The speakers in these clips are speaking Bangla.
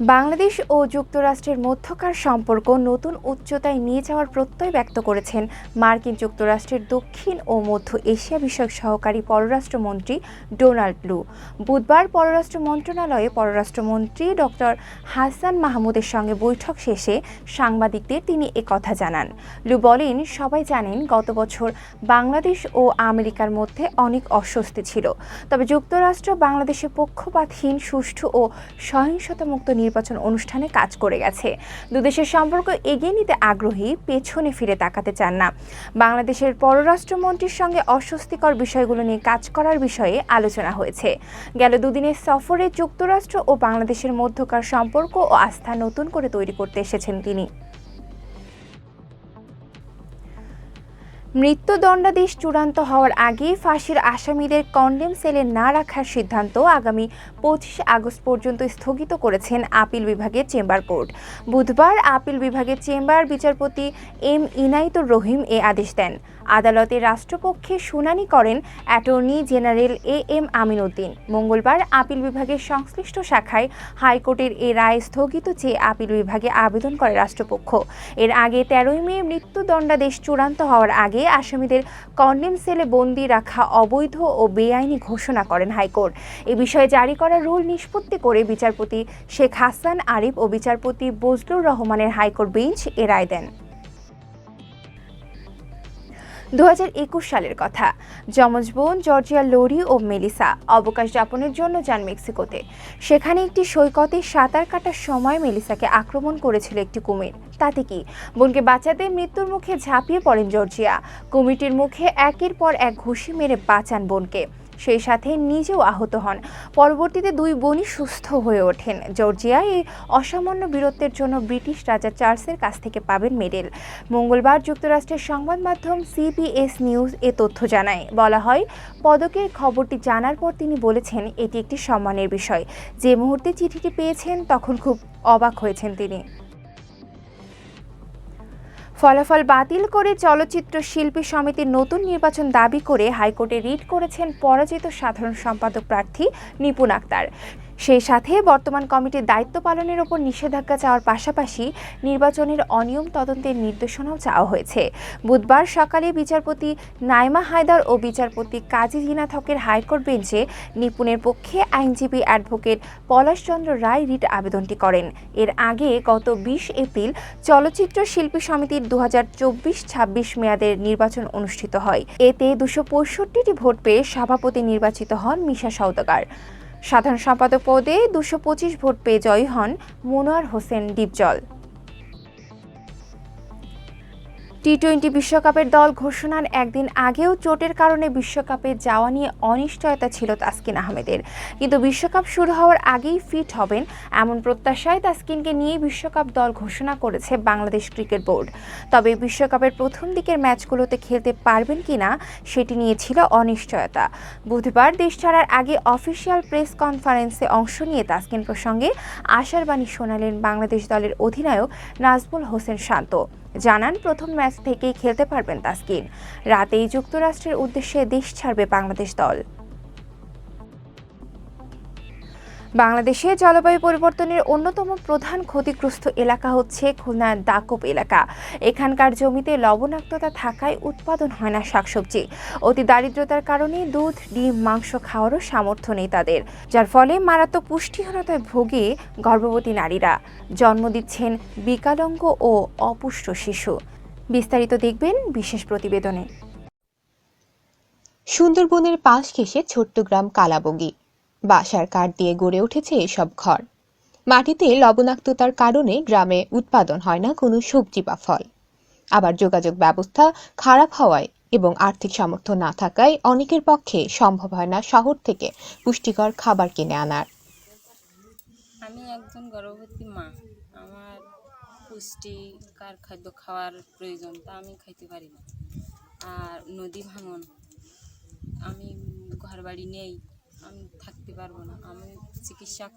বাংলাদেশ ও যুক্তরাষ্ট্রের মধ্যকার সম্পর্ক নতুন উচ্চতায় নিয়ে যাওয়ার প্রত্যয় ব্যক্ত করেছেন মার্কিন যুক্তরাষ্ট্রের দক্ষিণ ও মধ্য এশিয়া বিষয়ক সহকারী পররাষ্ট্রমন্ত্রী ডোনাল্ড লু বুধবার পররাষ্ট্র মন্ত্রণালয়ে পররাষ্ট্রমন্ত্রী ডক্টর হাসান মাহমুদের সঙ্গে বৈঠক শেষে সাংবাদিকদের তিনি একথা জানান। লু বলেন, সবাই জানেন গত বছর বাংলাদেশ ও আমেরিকার মধ্যে অনেক অস্বস্তি ছিল। তবে যুক্তরাষ্ট্র বাংলাদেশে পক্ষপাতহীন, সুষ্ঠু ও সহিংসতামুক্ত নির্বাচন অনুষ্ঠানে কাজ করে গেছে। দুদেশের সম্পর্ক এগিয়ে নিতে আগ্রহী পেছনে ফিরে তাকাতে চান না। বাংলাদেশের পররাষ্ট্রমন্ত্রীর সঙ্গে অস্বস্তিকর বিষয়গুলো নিয়ে কাজ করার বিষয়ে আলোচনা হয়েছে। গেল দুদিনের সফরে যুক্তরাষ্ট্র ও বাংলাদেশের মধ্যকার সম্পর্ক ও আস্থা নতুন করে তৈরি করতে এসেছেন তিনি। মৃত্যুদণ্ডাদেশ চূড়ান্ত হওয়ার আগে ফাঁসির আসামিদের কন্ডেম সেলে না রাখার সিদ্ধান্ত আগামী পঁচিশ আগস্ট পর্যন্ত স্থগিত করেছেন আপিল বিভাগের চেম্বার কোর্ট বুধবার আপিল বিভাগের চেম্বার বিচারপতি এম ইনাইতুর রহিম এ আদেশ দেন। আদালতে রাষ্ট্রপক্ষে শুনানি করেন attorney general A M Aminuddin মঙ্গলবার আপিল বিভাগের সংশ্লিষ্ট শাখায় হাইকোর্টের এ রায় স্থগিত চেয়ে আপিল বিভাগে আবেদন করে রাষ্ট্রপক্ষ। এর আগে তেরোই মে মৃত্যুদণ্ডাদেশ চূড়ান্ত হওয়ার আগে আসামিদের কন্ডেম সেলে বন্দি রাখা অবৈধ ও বেআইনি ঘোষণা করেন হাইকোর্ট। এ বিষয়ে জারি করা রুল নিষ্পত্তি করে বিচারপতি শেখ হাসান আরিফ ও বিচারপতি বজলুর রহমানের হাইকোর্ট বেঞ্চ এ রায় দেন। দু হাজার একুশ সালের কথা। যমজ বোন জর্জিয়া লোরি ও মেলিসা অবকাশ যাপনের জন্য যান মেক্সিকোতে। সেখানে একটি সৈকতে সাঁতার কাটার সময় মেলিসাকে আক্রমণ করেছিল একটি কুমির। তাতে কি? বোনকে বাঁচাতে মৃত্যুর মুখে ঝাঁপিয়ে পড়েন জর্জিয়া। কুমিরটির মুখে একের পর এক ঘুষি মেরে বাঁচান বোনকে। সেই সাথে নিজেও আহত হন। পরবর্তীতে দুই বোনই সুস্থ হয়ে ওঠেন। জর্জিয়া এই অসামান্য বীরত্বের জন্য ব্রিটিশ রাজা চার্লসের কাছ থেকে পাবেন মেডেল। মঙ্গলবার যুক্তরাষ্ট্রের সংবাদ মাধ্যম সিবিএস নিউজ এ তথ্য জানায়। বলা হয়, পদকের খবরটি জানার পর তিনি বলেছেন, এটি একটি সম্মানের বিষয়। যে মুহূর্তে চিঠিটি পেয়েছেন, তখন খুব অবাক হয়েছেন তিনি। ফলাফল বাতিল করে চলচ্চিত্র শিল্পী সমিতির নতুন নির্বাচন দাবি করে হাইকোর্টে রিট করেছেন পরাজিত সাধারণ সম্পাদক প্রার্থী নিপুণ আক্তার। সেই সাথে বর্তমান কমিটির দায়িত্ব পালনের ওপর নিষেধাজ্ঞা চাওয়ার পাশাপাশি নির্বাচনের অনিয়ম তদন্তের নির্দেশনাও চাওয়া হয়েছে। বুধবার সকালে বিচারপতি নাইমা হায়দার ও বিচারপতি কাজী জিনাত হকের হাইকোর্ট বেঞ্চে নিপুণের পক্ষে আইনজীবী অ্যাডভোকেট পলাশচন্দ্র রায় রিট আবেদনটি করেন। এর আগে গত বিশ এপ্রিল চলচ্চিত্র শিল্পী সমিতির দু হাজার চব্বিশ ছাব্বিশ মেয়াদের নির্বাচন অনুষ্ঠিত হয়। এতে দুশো পঁয়ষট্টিটি ভোট পেয়ে সভাপতি নির্বাচিত হন মিশা সওদাগার। সাধারণ সম্পাদক পদে দুশো ভোট পেয়ে জয়ী হন মনোয়ার হোসেন ডিপজল। টি টোয়েন্টি বিশ্বকাপের দল ঘোষণার একদিন আগেও চোটের কারণে বিশ্বকাপে যাওয়া নিয়ে অনিশ্চয়তা ছিল তাসকিন আহমেদের। কিন্তু বিশ্বকাপ শুরু হওয়ার আগেই ফিট হবেন এমন প্রত্যাশায় তাসকিনকে নিয়ে বিশ্বকাপ দল ঘোষণা করেছে বাংলাদেশ ক্রিকেট বোর্ড। তবে বিশ্বকাপের প্রথম দিকের ম্যাচগুলোতে খেলতে পারবেন কি না সেটি নিয়ে ছিল অনিশ্চয়তা। বুধবার দেশ ছাড়ার আগে অফিসিয়াল প্রেস কনফারেন্সে অংশ নিয়ে তাসকিন প্রসঙ্গে আশার বাণী শোনালেন বাংলাদেশ দলের অধিনায়ক নাজমুল হোসেন শান্ত। জানান প্রথম ম্যাচ থেকেই খেলতে পারবেন তাসকিন। রাতেই যুক্তরাষ্ট্রের উদ্দেশ্যে দেশ ছাড়বে বাংলাদেশ দল। বাংলাদেশে জলবায়ু পরিবর্তনের অন্যতম প্রধান ক্ষতিগ্রস্ত এলাকা হচ্ছে খুলনার দাকব এলাকা। এখানকার জমিতে লবণাক্ততা থাকায় উৎপাদন হয় না শাকসবজি। অতি দারিদ্রতার কারণে দুধ, ডিম, মাংস খাওয়ারও সামর্থ্য নেই তাদের। যার ফলে মারাত্মক পুষ্টিহীনতায় ভোগে গর্ভবতী নারীরা। জন্ম দিচ্ছেন বিকালঙ্গ ও অপুষ্ট শিশু। বিস্তারিত দেখবেন বিশেষ প্রতিবেদনে। সুন্দরবনের পাশ ঘেঁষে ছোট্ট গ্রাম কালাবঙ্গি। বাসার কাঠ দিয়ে গড়ে উঠেছে এসব ঘর। মাটিতে লবণাক্ততার কারণে গ্রামে উৎপাদন হয় না কোনো সবজি বা ফল। আবার যোগাযোগ ব্যবস্থা খারাপ হওয়ায় এবং আর্থিক সামর্থ্য না থাকায় অনেকের পক্ষে সম্ভব হয় না শহর থেকে পুষ্টিকর খাবার কিনে আনার। আমি একজন গর্ভবতী মা। আমার পুষ্টিকর খাদ্য খাওয়ার প্রয়োজন, তা আমি খাইতে পারি না। আর নদী ভাঙন, আমি ঘর বাড়ি নেই। আমি থাকতে পারব না। আমি চিকিৎসা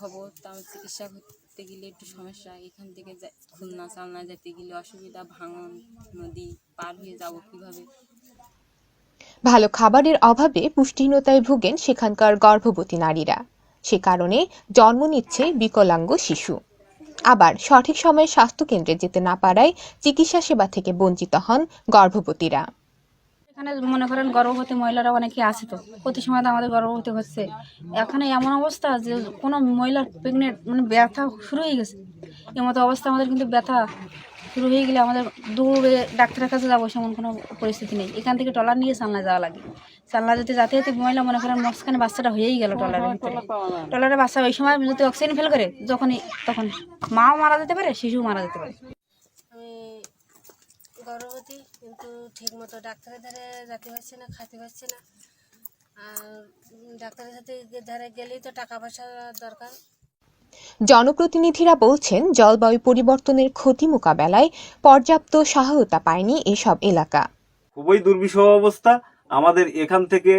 হব। তা চিকিৎসা করতে গেলে একটু সমস্যা। এখান থেকে খুলনা চালনা যেতে গেলে অসুবিধা, ভাঙন, নদী পার হয়ে যাব কীভাবে? ভালো খাবারের অভাবে পুষ্টিহীনতায় ভুগেন সেখানকার গর্ভবতী নারীরা। সে কারণে জন্ম নিচ্ছে বিকলাঙ্গ শিশু। আবার সঠিক সময়ে স্বাস্থ্যকেন্দ্রে যেতে না পারায় চিকিৎসা সেবা থেকে বঞ্চিত হন গর্ভবতীরা। এখানে মনে করেন গর্ভবতী মহিলারা অনেকে আছে তো। প্রতি সময় তো আমাদের গর্ভবতী হচ্ছে। এখানে এমন অবস্থা যে কোনো মহিলার প্রেগনেন্ট মানে ব্যথা শুরু হয়ে গেছে। এমতো অবস্থা আমাদের কিন্তু ব্যথা শুরু হয়ে গেলে আমাদের দূরে ডাক্তারের কাছে যাব সেমন কোনো পরিস্থিতি নেই। এখান থেকে টলার নিয়ে চালনা যাওয়া লাগে। চালনা যেতে যাতে যেতে মহিলা মনে করেন মাঝখানে বাচ্চাটা হয়েই গেল টলারের ভিতরে। টলারের বাচ্চা ওই সময় যদি অক্সিজেন ফেল করে, যখনই তখন মাও মারা যেতে পারে, শিশুও মারা যেতে পারে। গর্ভবতী কিন্তু ঠিকমতো ডাক্তারের ধারে যেতে পারছে না খাইতে পারছে না। আর ডাক্তারের সাথে ধারে গেলেই তো টাকা পয়সা দরকার। জনপ্রতিনিধিরা বলছেন জলবায়ু পরিবর্তনের ক্ষতি মোকাবেলায় পর্যাপ্ত সহায়তা পায়নি এসব এলাকা। খুবই দুর্বিষহ অবস্থা। আমাদের এখান থেকে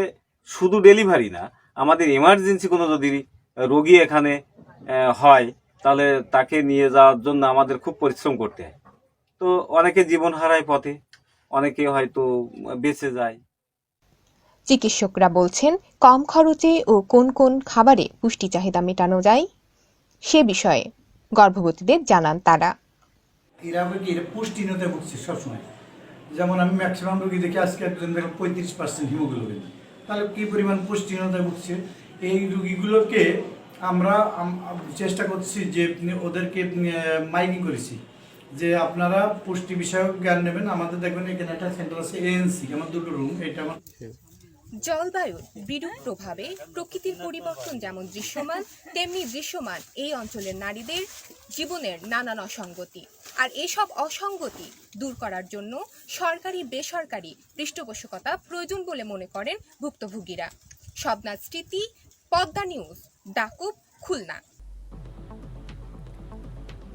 শুধু ডেলিভারি না আমাদের এমার্জেন্সি কোনো যদি রোগী এখানে হয় তাহলে তাকে নিয়ে যাওয়ার জন্য আমাদের খুব পরিশ্রম করতে হয়। তো অনেকে জীবন হারায় পথে অনেকে হয়তো বেঁচে যায়। চিকিৎসকরা বলছেন কম খরচে ও কোন কোন খাবারে পুষ্টি চাহিদা মেটানো যায়? সে বিষয়ে গর্ভবতীদের জানান তারা। এরা এরা পুষ্টিহীনতায় ভুগছে সবসময়। যেমন আমি ম্যাক্সিমাম রোগী দেখি আজকে একজন দেখলাম পঁয়ত্রিশ পার্সেন্ট হিমোগ্লোবিন তাহলে কি পরিমাণ পুষ্টিহীনতায় ভুগছে এই রুগীগুলোকে আমরা আম- আম- চেষ্টা করছি যে ওদেরকে মাইকিং করেছি। যে আপনারা পুষ্টি বিষয়ক জ্ঞান নেবেন, আমাদের দেখবেন এখানে একটা সেন্টার আছে এএনসি আমার দুটো রুম এটা আমার জলবায়ুর বিরূপ প্রভাবে প্রকৃতির পরিবর্তন যেমন দৃশ্যমান, তেমনি দৃশ্যমান এই অঞ্চলের নারীদের জীবনের নানান অসঙ্গতি। আর এসব অসঙ্গতি দূর করার জন্য সরকারি, বেসরকারি পৃষ্ঠপোষকতা প্রয়োজন বলে মনে করেন ভুক্তভোগীরা। শবনাথ স্মৃতি, পদ্মা নিউজ, ডাকুব, খুলনা।